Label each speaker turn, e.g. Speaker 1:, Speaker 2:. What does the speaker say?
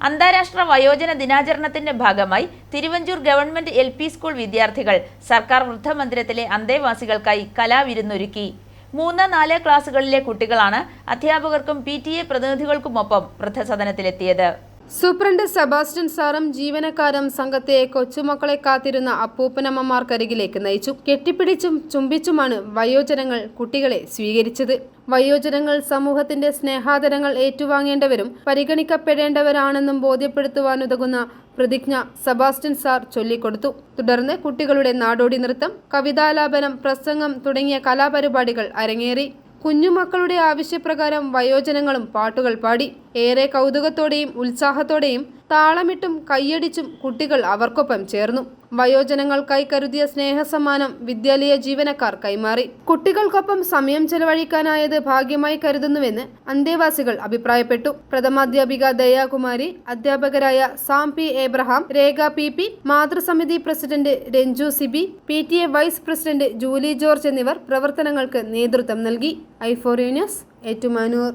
Speaker 1: അന്താരാഷ്ട്ര വയോജന ദിനാചരണത്തിന്റെ ഭാഗമായി തിരുവഞ്ചൂർ ഗവൺമെന്റ് എൽ സ്കൂൾ വിദ്യാർത്ഥികൾ സർക്കാർ വൃദ്ധമന്ദിരത്തിലെ അന്തേവാസികൾക്കായി കലാവിരുന്നൊരുക്കി മൂന്ന് നാല് ക്ലാസുകളിലെ കുട്ടികളാണ് അധ്യാപകർക്കും പി ടി എ പ്രതിനിധികൾക്കുമൊപ്പം വൃദ്ധസദനത്തിലെത്തിയത്.
Speaker 2: സൂപ്രണ്ട് സെബാസ്റ്റ്യൻ സാറും ജീവനക്കാരും സംഘത്തെ കൊച്ചുമക്കളെ കാത്തിരുന്ന അപ്പൂപ്പനമ്മമാർക്കരികിലേക്ക് നയിച്ചു. കെട്ടിപ്പിടിച്ചും ചുംബിച്ചുമാണ് വയോജനങ്ങൾ കുട്ടികളെ സ്വീകരിച്ചത്. വയോജനങ്ങൾ സമൂഹത്തിന്റെ സ്നേഹാദരങ്ങൾ ഏറ്റുവാങ്ങേണ്ടവരും പരിഗണിക്കപ്പെടേണ്ടവരാണെന്നും ബോധ്യപ്പെടുത്തുവാനുതകുന്ന പ്രതിജ്ഞ സെബാസ്റ്റ്യൻ സാർ ചൊല്ലിക്കൊടുത്തു. തുടർന്ന് കുട്ടികളുടെ നാടോടി നൃത്തം കവിതാലാപനം പ്രസംഗം തുടങ്ങിയ കലാപരിപാടികൾ അരങ്ങേറി. കുഞ്ഞുമക്കളുടെ ആവശ്യപ്രകാരം വയോജനങ്ങളും പാട്ടുകൾ പാടി. ഏറെ കൗതുകത്തോടെയും ഉത്സാഹത്തോടെയും താളമിട്ടും കൈയടിച്ചും കുട്ടികൾ അവർക്കൊപ്പം ചേർന്നു. വയോജനങ്ങൾക്കായി കരുതിയ സ്നേഹസമ്മാനം വിദ്യാലയ ജീവനക്കാർ കൈമാറി. കുട്ടികൾക്കൊപ്പം സമയം ചെലവഴിക്കാനായത് ഭാഗ്യമായി കരുതുന്നുവെന്ന് അന്തേവാസികൾ അഭിപ്രായപ്പെട്ടു. പ്രഥമാധ്യാപിക ദയാകുമാരി അധ്യാപകരായ Sam P Abraham Rekha P P മാതൃസമിതി president Ranju Sibi P T A vice president Julie George എന്നിവർ പ്രവർത്തനങ്ങൾക്ക് നേതൃത്വം നൽകി. Euphoria news Ettumanoor.